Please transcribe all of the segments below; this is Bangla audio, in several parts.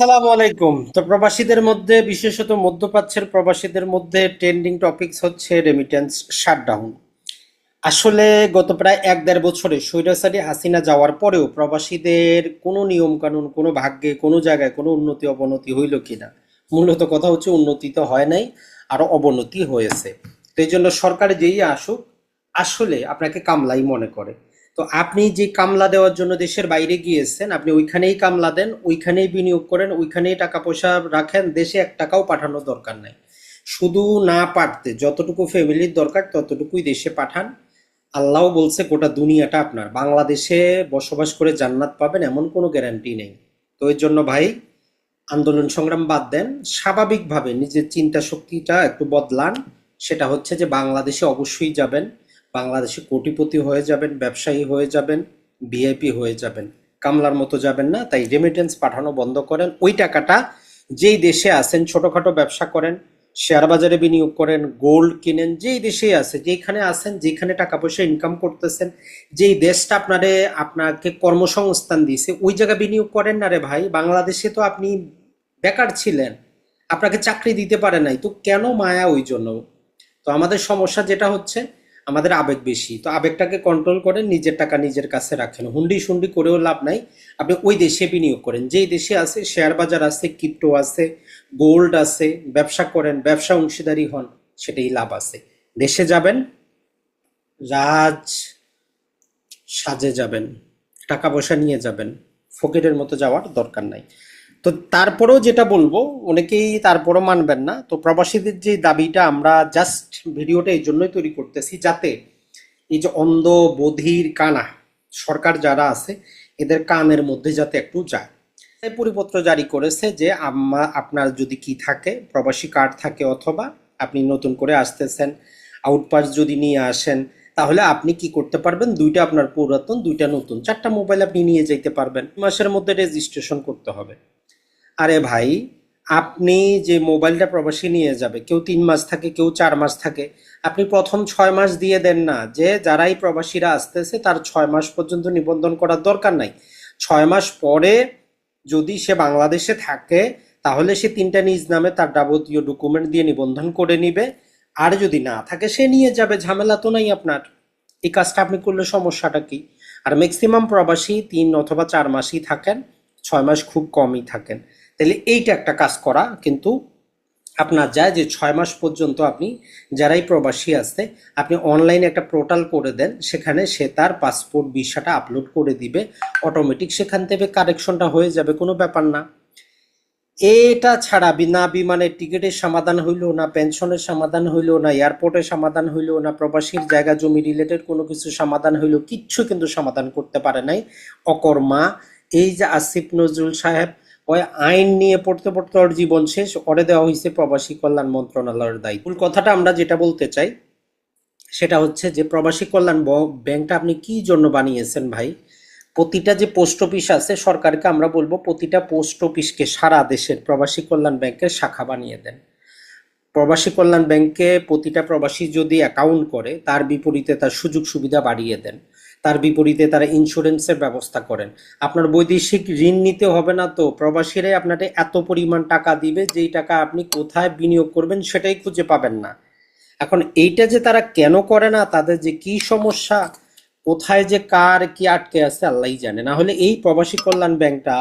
আসসালামু আলাইকুম। তো প্রবাসীদের মধ্যে, বিশেষত মধ্যপ্রাচ্যের প্রবাসীদের মধ্যে ট্রেন্ডিং টপিকস হচ্ছে রেমিটেন্স শাটডাউন আসলে গত প্রায় এক দেড় বছরে স্বৈরাচারী হাসিনা যাওয়ার পরেও প্রবাসীদের কোনো নিয়ম কানুন কোনো ভাগ্যে, কোনো জায়গায় কোনো উন্নতি, অবনতি হইল কিনা? মূলত কথা হচ্ছে উন্নতি তো হয় নাই, আরও অবনতি হয়েছে। তো এই জন্য সরকার যেই আসুক, আসলে আপনাকে কামলাই মনে করে। তো আপনি যে কামলা দেওয়ার জন্য দেশের বাইরে গিয়েছেন, আপনি ওইখানেই কামলা দেন, ওইখানেই বিনিয়োগ করেন, ওইখানেই টাকা পয়সা রাখেন, দেশে এক টাকাও পাঠানোর দরকার নাই। শুধু না পাঠতে যতটুকু ফ্যামিলির দরকার, ততটুকুই দেশে পাঠান। আল্লাহ বলছে গোটা দুনিয়াটা আপনার। বাংলাদেশে বসবাস করে জান্নাত পাবেন এমন কোনো গ্যারান্টি নেই। তো এর জন্য ভাই, আন্দোলন সংগ্রাম বাদ দেন। স্বাভাবিকভাবে নিজের চিন্তা শক্তিটা একটু বদলান। সেটা হচ্ছে যে বাংলাদেশে অবশ্যই যাবেন। বাংলাদেশে কোটিপতি হয়ে যাবেন, ব্যবসায়ী হয়ে যাবেন ভিআইপি হয়ে যাবেন। কামলার মতো যাবেন না, তাই রেমিটেন্স পাঠানো বন্ধ করেন। ওই টাকাটা যেই দেশে আছেন, ছোটোখাটো ব্যবসা করেন শেয়ার বাজারে বিনিয়োগ করেন গোল্ড কিনেন, যেই দেশেই আছে যেখানে আছেন যেখানে টাকা পয়সা ইনকাম করতেছেন, যেই দেশটা আপনারে, আপনাকে কর্মসংস্থান দিয়েছে, ওই জায়গায় বিনিয়োগ করেন না রে ভাই। বাংলাদেশে তো আপনি বেকার ছিলেন, আপনাকে চাকরি দিতে পারে নাই, তো কেন মায়া ওই জন্য? তো আমাদের সমস্যা যেটা হচ্ছে আমাদের আবেগ বেশি। তো আবেগটাকে কন্ট্রোল করেন নিজের টাকা নিজের কাছে রাখেন। হুন্ডি সুন্ডি করেও লাভ নাই। আপনি ওই দেশে বিনিয়োগ করেন। যেই দেশে আছে শেয়ার বাজার আছে ক্রিপ্টো আছে গোল্ড আছে, ব্যবসা করেন, ব্যবসা অংশীদারি হন, সেটাই লাভ আছে। দেশে যাবেন, রাজ সাজে যাবেন, টাকা পয়সা নিয়ে যাবেন, ফকিরের মতো যাওয়ার দরকার নাই। তো তারপরেও যেটা বলব, অনেকেই তারপরও মানবেন না। তো প্রবাসীদের যে দাবিটা আমরা জাস্ট ভিডিওটা এই জন্যই তৈরি করতেছি যাতে এই যে অন্ধ বধির কানা, সরকার যারা আছে, এদের কানের মধ্যে যাতে একটু যায়। এই পরিপত্র জারি করেছে যে আম্মা আপনার যদি কি থাকে, প্রবাসী কার্ড থাকে অথবা আপনি নতুন করে আসতেছেন, আউটপাস যদি নিয়ে আসেন, তাহলে আপনি কি করতে পারবেন? দুইটা আপনার পুরাতন, দুইটা নতুন। চারটা মোবাইল আপনি নিয়ে যেতে পারবেন। মাসের মধ্যে রেজিস্ট্রেশন করতে হবে। আরে ভাই, আপনি যে মোবাইলটা প্রবাসী নিয়ে যাবে, কেউ তিন মাস থাকে, কেউ চার মাস থাকে, আপনি প্রথম ছয় মাস দিয়ে দেন না যে যারাই প্রবাসীরা আসতেছে, তার ছয় মাস পর্যন্ত নিবন্ধন করার দরকার নাই। ছয় মাস পরে যদি সে বাংলাদেশে থাকে, তাহলে সে তিনটা নিজ নামে তার যাবতীয় ডকুমেন্ট দিয়ে নিবন্ধন করে নিবে। আর যদি না থাকে, সে নিয়ে যাবে, ঝামেলা তো নাই আপনার। এই কাজটা আপনি করলে সমস্যাটা কি? আর ম্যাক্সিমাম প্রবাসী তিন অথবা চার মাসই থাকেন, ছয় মাস খুব কমই থাকেন। তাহলে এইটা একটা কাজ করা, কিন্তু আপনার যায় যে ছয় মাস পর্যন্ত আপনি যারাই প্রবাসী আছে, আপনি অনলাইনে একটা পোর্টাল করে দেন, সেখানে সে তার পাসপোর্ট ভিসাটা আপলোড করে দিবে অটোমেটিক সেখান থেকে কারেকশনটা হয়ে যাবে, কোনো ব্যাপার না। এটা ছাড়া বিনা বিমানের টিকিটের সমাধান হইল না পেনশনের সমাধান হইল না এয়ারপোর্টের সমাধান হইল না, প্রবাসীর জায়গা, জমি রিলেটেড কোনো কিছু সমাধান হইল, কিচ্ছু কিন্তু সমাধান করতে পারে নাই। অকর্মা, এই যে আসিফ নজরুল সাহেব ওই আইন নিয়ে পড়তে পড়তে ওর জীবন শেষ। ওরে দেওয়া হয়েছে প্রবাসী কল্যাণ মন্ত্রণালয়ের দায়িত্ব। মূল কথাটা আমরা যেটা বলতে চাই, সেটা হচ্ছে যে প্রবাসী কল্যাণ ব্যাংকটা আপনি কি জন্য বানিয়েছেন ভাই? প্রতিটা যে পোস্ট অফিস আছে, সরকারকে আমরা বলব প্রতিটা পোস্ট অফিসকে সারা দেশের প্রবাসী কল্যাণ ব্যাংকের শাখা বানিয়ে দেন। প্রবাসী কল্যাণ ব্যাংকে প্রতিটা প্রবাসী যদি অ্যাকাউন্ট করে, তার বিপরীতে তার সুযোগ সুবিধা বাড়িয়ে দেন। তার বিপরীতে তারা ইন্স্যুরেন্সের ব্যবস্থা করেন। আপনার বৈদেশিক ঋণ নিতে হবে না তো, প্রবাসীরাই আপনাকে এত পরিমাণ টাকা দিবে, যেই টাকা আপনি কোথায় বিনিয়োগ করবেন সেটাই খুঁজে পাবেন না। এখন এইটা যে তারা কেন করে না, তাদের যে কি সমস্যা, কোথায় যে কার কি আটকে আছে, আল্লাহই জানে। না হলে এই প্রবাসী কল্যাণ ব্যাংকটা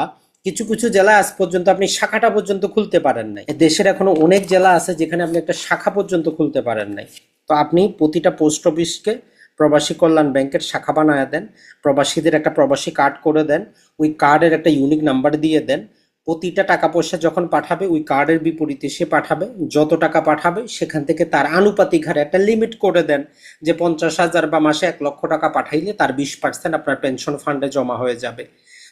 কিছু কিছু জেলায় আজ পর্যন্ত আপনি শাখাটা পর্যন্ত খুলতে পারেন নাই। দেশের এখনও অনেক জেলা আছে যেখানে আপনি একটা শাখা পর্যন্ত খুলতে পারেন নাই। তো আপনি প্রতিটা পোস্ট অফিসকে প্রবাসী কল্যাণ ব্যাংকের শাখা বানায় দেন। প্রবাসীদের একটা প্রবাসী কার্ড করে দেন। ওই কার্ডের একটা ইউনিক নাম্বার দিয়ে দেন। প্রতিটা টাকা পয়সা যখন পাঠাবে, ওই কার্ডের বিপরীতে সে পাঠাবে। যত টাকা পাঠাবে, সেখান থেকে তার আনুপাতিক হারে একটা লিমিট করে দেন যে পঞ্চাশ হাজার বা মাসে এক লক্ষ টাকা পাঠাইলে তার বিশ পার্সেন্ট আপনার পেনশন ফান্ডে জমা হয়ে যাবে।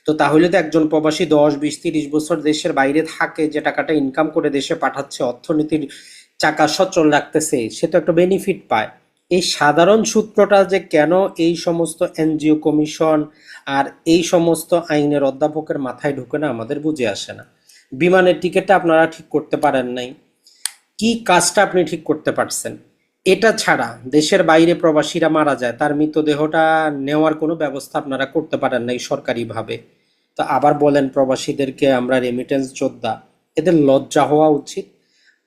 তো তাহলে তো একজন প্রবাসী দশ, বিশ, তিরিশ বছর দেশের বাইরে থাকে, যে টাকাটা ইনকাম করে দেশে পাঠাচ্ছে, অর্থনীতির চাকা সচল রাখতেছে, সে তো একটা বেনিফিট পায়। এই সাধারণ সূত্রটা যে কেন এই সমস্ত এনজিও কমিশন আর এই সমস্ত আইনের অধ্যাপকের মাথায় ঢুকে না, আমাদের বুঝে আসে না। বিমানের টিকিটটা আপনারা ঠিক করতে পারেন নাই। কি কাজটা আপনি ঠিক করতে পারছেন? এটা ছাড়া দেশের বাইরে প্রবাসীরা মারা যায়, তার মৃতদেহটা নেওয়ার কোনো ব্যবস্থা আপনারা করতে পারেন নাই সরকারিভাবে। তো আবার বলেন প্রবাসীদেরকে আমরা রেমিটেন্স যোদ্ধা, এদের লজ্জা হওয়া উচিত।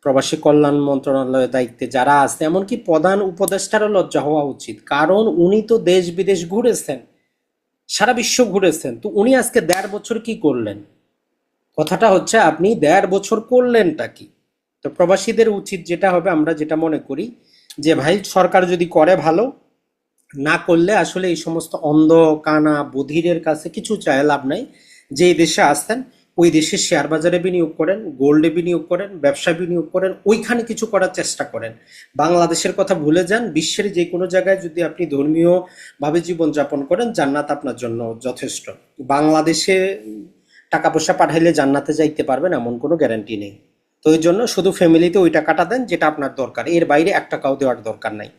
প্রবাসী কল্যাণ মন্ত্রণালয়ের দায়িত্বে যারা আছে, এমনকি প্রধান উপদেষ্টারও লজ্জা হওয়া উচিত। কারণ উনি তো দেশ বিদেশ ঘুরেছেন, সারা বিশ্ব ঘুরেছেন। তো উনি আজকে দেড় বছর কি করলেন? কথাটা হচ্ছে, আপনি দেড় বছর করলেনটা কি? তো প্রবাসীদের উচিত যেটা হবে, আমরা যেটা মনে করি যে, ভাই, সরকার যদি করে ভালো, না করলে আসলে এই সমস্ত অন্ধ, কানা, বধিরের কাছে কিছু চায় লাভ নাই। যে দেশে আসতেন ওই দেশে শেয়ার বাজারে বিনিয়োগ করেন গোল্ডে বিনিয়োগ করেন ব্যবসা বিনিয়োগ করেন, ওইখানে কিছু করার চেষ্টা করেন। বাংলাদেশের কথা ভুলে যান, বিশ্বের যে কোনো জায়গায় যদি আপনি ধর্মীয় ভাবে জীবনযাপন করেন, জান্নাত আপনার জন্য যথেষ্ট। বাংলাদেশে টাকা পয়সা পাঠাইলে জান্নাতে যাইতে পারবেন এমন কোনো গ্যারান্টি নেই। তো ওই জন্য শুধু ফ্যামিলিতে ওই টাকাটা দেন যেটা আপনার দরকার। এর বাইরে এক টাকাও দেওয়ার দরকার নাই।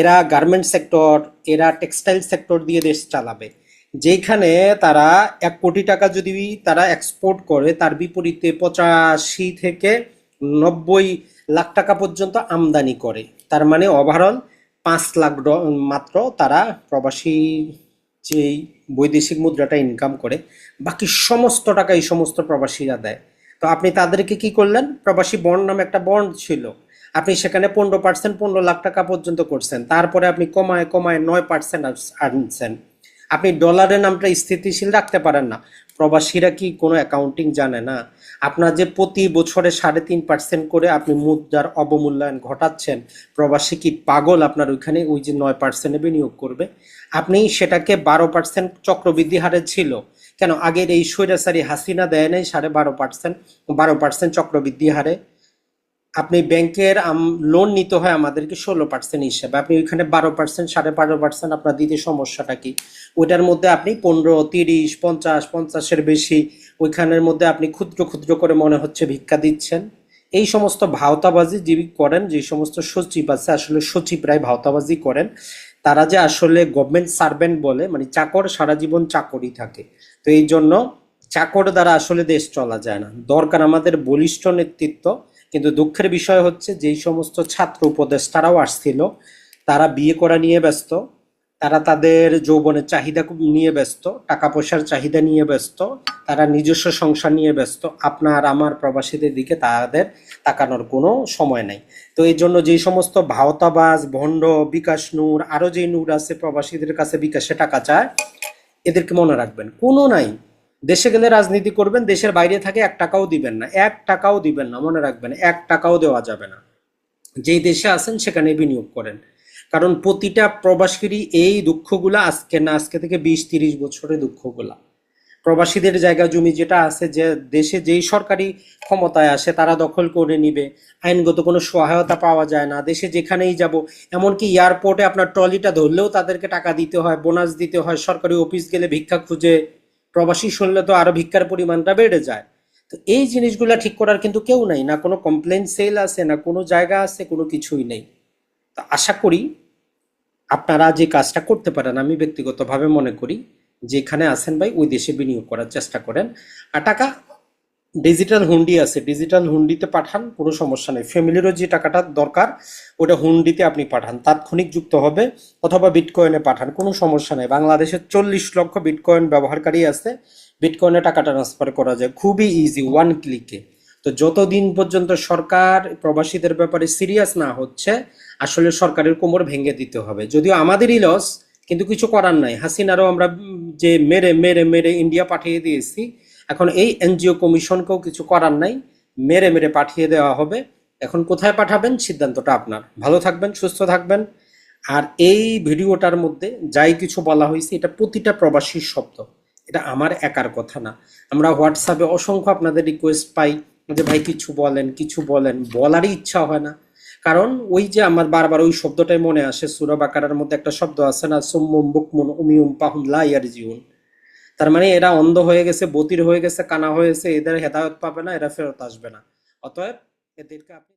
এরা গার্মেন্ট সেক্টর এরা টেক্সটাইল সেক্টর দিয়ে দেশ চালাবে। যেখানে তারা এক কোটি টাকা যদি তারা এক্সপোর্ট করে, তার বিপরীতে পঁচাশি থেকে নব্বই লাখ টাকা পর্যন্ত আমদানি করে। তার মানে ওভারঅল পাঁচ লাখ মাত্র তারা প্রবাসী যেই বৈদেশিক মুদ্রাটা ইনকাম করে, বাকি সমস্ত টাকা এই সমস্ত প্রবাসীরা দেয়। তো আপনি তাদেরকে কি করলেন? প্রবাসী বন্ড নামে একটা বন্ড ছিল। আপনি সেখানে পনেরো পার্সেন্ট পনেরো লাখ টাকা পর্যন্ত করছেন। তারপরে আপনি কমায় কমায় নয় পার্সেন্ট আনছেন। আপনি ডলারের নামটা স্থিতিশীল রাখতে পারেন না। প্রবাসীরা কি কোনো অ্যাকাউন্টিং জানে না? আপনার যে প্রতি বছরে সাড়ে তিন পার্সেন্ট করে আপনি মুদ্রার অবমূল্যায়ন ঘটাচ্ছেন, প্রবাসী কি পাগল আপনার ওইখানে ওই যে নয় পার্সেন্টে বিনিয়োগ করবে? আপনি সেটাকে বারো পার্সেন্ট চক্রবৃদ্ধি হারে ছিল। কেন? আগের এই স্বৈরাচারী হাসিনা দেয় নাই সাড়ে বারো পার্সেন্ট বারো পার্সেন্ট চক্রবৃদ্ধি হারে। আপনি ব্যাংকের লোন নিতে হয় আমাদেরকে ষোলো পার্সেন্ট হিসাবে। আপনি ওইখানে বারো পার্সেন্ট সাড়ে বারো পার্সেন্ট আপনার দিতে সমস্যাটা কি? ওইটার মধ্যে আপনি পনেরো, তিরিশ, পঞ্চাশ, পঞ্চাশের বেশি, ওইখানের মধ্যে আপনি ক্ষুদ্র ক্ষুদ্র করে মনে হচ্ছে ভিক্ষা দিচ্ছেন। এই সমস্ত ভাওতাবাজি যিনি করেন, যে সমস্ত সচিব আছে, আসলে সচিবরাই ভাওতাবাজি করেন, তারা যে আসলে গভর্নমেন্ট সার্ভেন্ট বলে মানে চাকর সারা জীবন চাকরই থাকে। তো এই জন্য চাকর দ্বারা আসলে দেশ চলা যায় না। দরকার আমাদের বলিষ্ঠ নেতৃত্ব কিন্তু দুঃখের বিষয় হচ্ছে যেই সমস্ত ছাত্র উপদেষ্টারাও আসছিল, তারা বিয়ে করা নিয়ে ব্যস্ত, তারা তাদের যৌবনের চাহিদা নিয়ে ব্যস্ত টাকা পয়সার চাহিদা নিয়ে ব্যস্ত, তারা নিজস্ব সংসার নিয়ে ব্যস্ত, আপনার আমার প্রবাসীদের দিকে তাদের তাকানোর কোনো সময় নাই। তো এই জন্য যেই সমস্ত ভাওতাবাজ, ভণ্ড, বিকাশ নূর, আরও যেই নূর আছে প্রবাসীদের কাছে বিকাশে টাকা চায়, এদেরকে মনে রাখবেন। কোনো নাই। দেশে গেলে রাজনীতি করবেন, দেশের বাইরে থাকে এক টাকাও দিবেন না, এক টাকাও দিবেন না, মনে রাখবেন, এক টাকাও দেওয়া যাবে না। যেই দেশে আছেন সেখানে বিনিয়োগ করেন। কারণ প্রতিটা প্রবাসীরই এই দুঃখগুলা আজকে না, আজকে থেকে বিশ তিরিশ বছরের দুঃখগুলা। প্রবাসীদের জায়গা জমি যেটা আছে, যে দেশে যেই সরকারি ক্ষমতায় আসে, তারা দখল করে নিবে। আইনগত কোনো সহায়তা পাওয়া যায় না। দেশে যেখানেই যাব, এমনকি এয়ারপোর্টে আপনার ট্রলিটা ধরলেও তাদেরকে টাকা দিতে হয়, বোনাস দিতে হয়, সরকারি অফিস গেলে ভিক্ষা খুঁজে প্রবাসী শুনলে তো আরও ভিক্ষার পরিমাণটা বেড়ে যায়। তো এই জিনিসগুলা ঠিক করার কিন্তু কেউ নাই, না কোনো কমপ্লেন সেল আছে, না কোনো জায়গা আছে, কোনো কিছুই নেই। তো আশা করি আপনারা যে কাজটা করতে পারেন, আমি ব্যক্তিগতভাবে মনে করি, যেখানে আছেন ভাই, ওই দেশে বিনিয়োগ করার চেষ্টা করেন। আর টাকা ডিজিটাল হুন্ডি আছে। ডিজিটাল হুন্ডিতে পাঠান, কোনো সমস্যা নেই। ফ্যামিলিরও যে টাকাটা দরকার ওটা হুন্ডিতে আপনি পাঠান। তাৎক্ষণিক যুক্ত হবে অথবা বিটকয়েনে পাঠান, কোনো সমস্যা নেই। বাংলাদেশে চল্লিশ লক্ষ বিটকয়েন ব্যবহারকারী আছে। বিটকয়েনে টাকা ট্রান্সফার করা যায়। খুবই ইজি ওয়ান ক্লিকে তো যতদিন পর্যন্ত সরকার প্রবাসীদের ব্যাপারে সিরিয়াস না হচ্ছে, আসলে সরকারের কোমর ভেঙে দিতে হবে। যদিও আমাদেরই লস কিন্তু কিছু করার নাই। হাসিনারও আমরা যে মেরে মেরে মেরে ইন্ডিয়া পাঠিয়ে দিয়েছি এখন এই এনজিও কমিশনকেও কিছু করার নাই। মেরে মেরে পাঠিয়ে দেওয়া হবে। এখন কোথায় পাঠাবেন সিদ্ধান্তটা আপনার। ভালো থাকবেন, সুস্থ থাকবেন। আর এই ভিডিওটার মধ্যে যাই কিছু বলা হয়েছে, এটা প্রতিটা প্রবাসীর শব্দ। এটা আমার একার কথা না। আমরা হোয়াটসঅ্যাপে অসংখ্য আপনাদের রিকোয়েস্ট পাই যে, ভাই, কিছু বলেন কিছু বলেন। বলারই ইচ্ছা হয় না। কারণ ওই যে আমার বারবার ওই শব্দটাই মনে আসে। সুরা বাকারার মধ্যে একটা শব্দ আছে না, সুম্মুম বুকমুন উমিউম পাহুম লা ইয়ারজিউন। তার মানে এরা অন্ধ হয়ে গেছে, বতির হয়ে গেছে, কানা হয়েছে এদের হেদায়ত পাবে না, এরা ফেরত আসবে না। অতএব এদেরকে আপনি